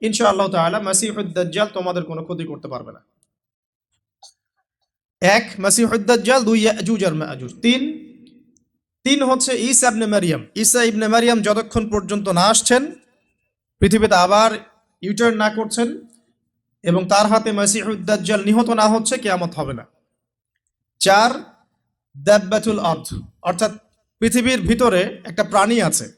ইনশাআল্লাহ তাআলা মাসিহুদ দাজ্জাল তোমাদের কোনো ক্ষতি করতে পারবে না। এক, মাসিহুদ দাজ্জাল, দুই, ইয়াজুজ আর মাজুজ। তিন তিন হচ্ছে ঈসা ইবনে মারিয়াম। ঈসা ইবনে মারিয়াম যতক্ষণ পর্যন্ত না আসছেন, পৃথিবীতে আবার ইউটার্ন না করছেন এবং তার হাতে মাসিহুদ দাজ্জাল নিহত না হচ্ছে, কেয়ামত হবে না। চার, দাব্বাতুল অর্থ অর্থাৎ পৃথিবীর ভিতরে একটা প্রাণী আছে।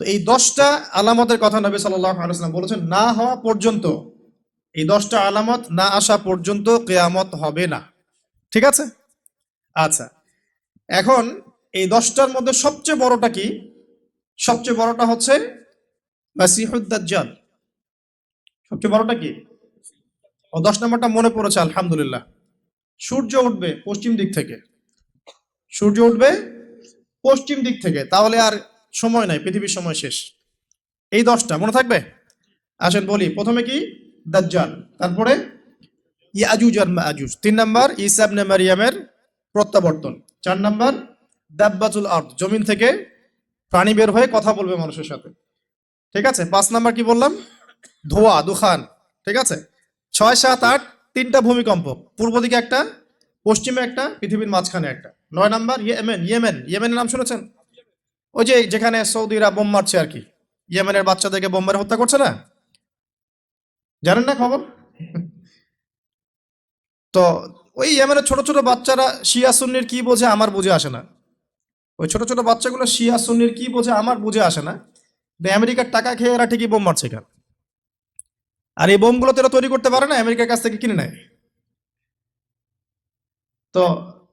তো এই দশটা আলামতের কথা নবী আলাইসাল্লাম বলেছেন, না হওয়া পর্যন্ত, এই দশটা আলামত না আসা পর্যন্ত কেয়ামত হবে না। ঠিক আছে? আচ্ছা এখন এই দশটার মধ্যে সবচেয়ে বড়টা কি? সবচেয়ে বড়টা হচ্ছে মাসিহুদ্দাজ্জাল সবচেয়ে বড়টা কি? ও দশ নম্বরটা মনে পড়েছে, আলহামদুলিল্লাহ। সূর্য উঠবে পশ্চিম দিক থেকে। সূর্য উঠবে পশ্চিম দিক থেকে। তাহলে আর সময় নাই, পৃথিবীর সময় শেষ। এই দশটা, মনে থাকবে? আসেন বলি, প্রথমে কি? দাজ্জাল, তারপরে ইয়াজুজ আর মাজুজ। তিন নাম্বার ইসাবনে মারিয়ামের প্রত্যাবর্তন। চার নাম্বার, দাব্বাতুল আর্থ জমিন থেকে প্রাণী বের হয়ে কথা বলবে মানুষের সাথে। ঠিক আছে? পাঁচ নাম্বার কি বললাম? ধোয়া, দুখান। ঠিক আছে? ছয়, সাত, আট, তিনটা ভূমিকম্প। পূর্ব দিকে একটা, পশ্চিমে একটা, পৃথিবীর মাঝখানে একটা। নয় নাম্বার, ইয়েমেন ইয়েমেন। ইয়েমেনের নাম শুনেছেন? ওই যে যেখানে সৌদিরা বোম মারছে আর কি, ইয়েমেনের বাচ্চাদেরকে বোম মেরে হত্যা করছে না? জানেন না খবর? তো ওই ইয়েমেনের ছোট ছোট বাচ্চারা শিয়া সুন্নির কি বোঝে আমার বুঝে আসে না। ওই ছোট ছোট বাচ্চাগুলো শিয়া সুন্নির কি বোঝে আমার বুঝে আসে না। আমেরিকার টাকা খেয়ে এরা ঠিকই বোম মারছে কেন আর এই বোমগুলো তো এরা তৈরি করতে পারে না, আমেরিকার কাছ থেকে কিনে নেয়। তো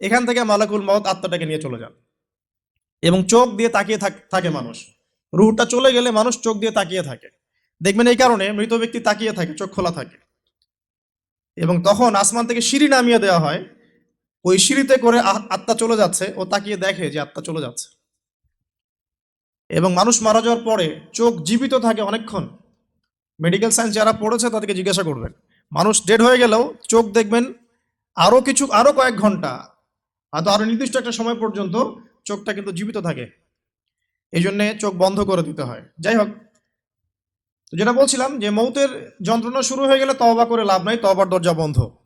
এখান থেকে মালাকুল মত আত্মাটাকে নিয়ে চলে যান। এবং চোখ দিয়ে তাকিয়ে থাকে মানুষ। রুহটা চলে গেলে মানুষ চোখ দিয়ে তাকিয়ে থাকে। দেখবেন এই কারণে মৃত ব্যক্তি তাকিয়ে থাকে, চোখ খোলা থাকে। এবং তখন আসমান থেকে সিঁড়ি নামিয়ে দেওয়া হয়। ওই সিঁড়িতে করে আত্মা চলে যাচ্ছে, ও তাকিয়ে দেখে যে আত্মা চলে যাচ্ছে। এবং মানুষ মারা যাওয়ার পরে চোখ জীবিত থাকে অনেকক্ষণ। মেডিকেল সায়েন্স যারা পড়েছে তাদেরকে জিজ্ঞাসা করবেন। মানুষ ডেড হয়ে গেলেও চোখ দেখবেন আরও কিছু আরও কয়েক ঘণ্টা হয়তো আরও নির্দিষ্ট একটা সময় পর্যন্ত চোখটা কিন্তু জীবিত থাকে। এই জন্যে চোখ বন্ধ করে দিতে হয়। যাই হোক, তো যেটা বলছিলাম যে মৌতের যন্ত্রণা শুরু হয়ে গেলে তবা করে লাভ নাই তবার দরজা বন্ধ।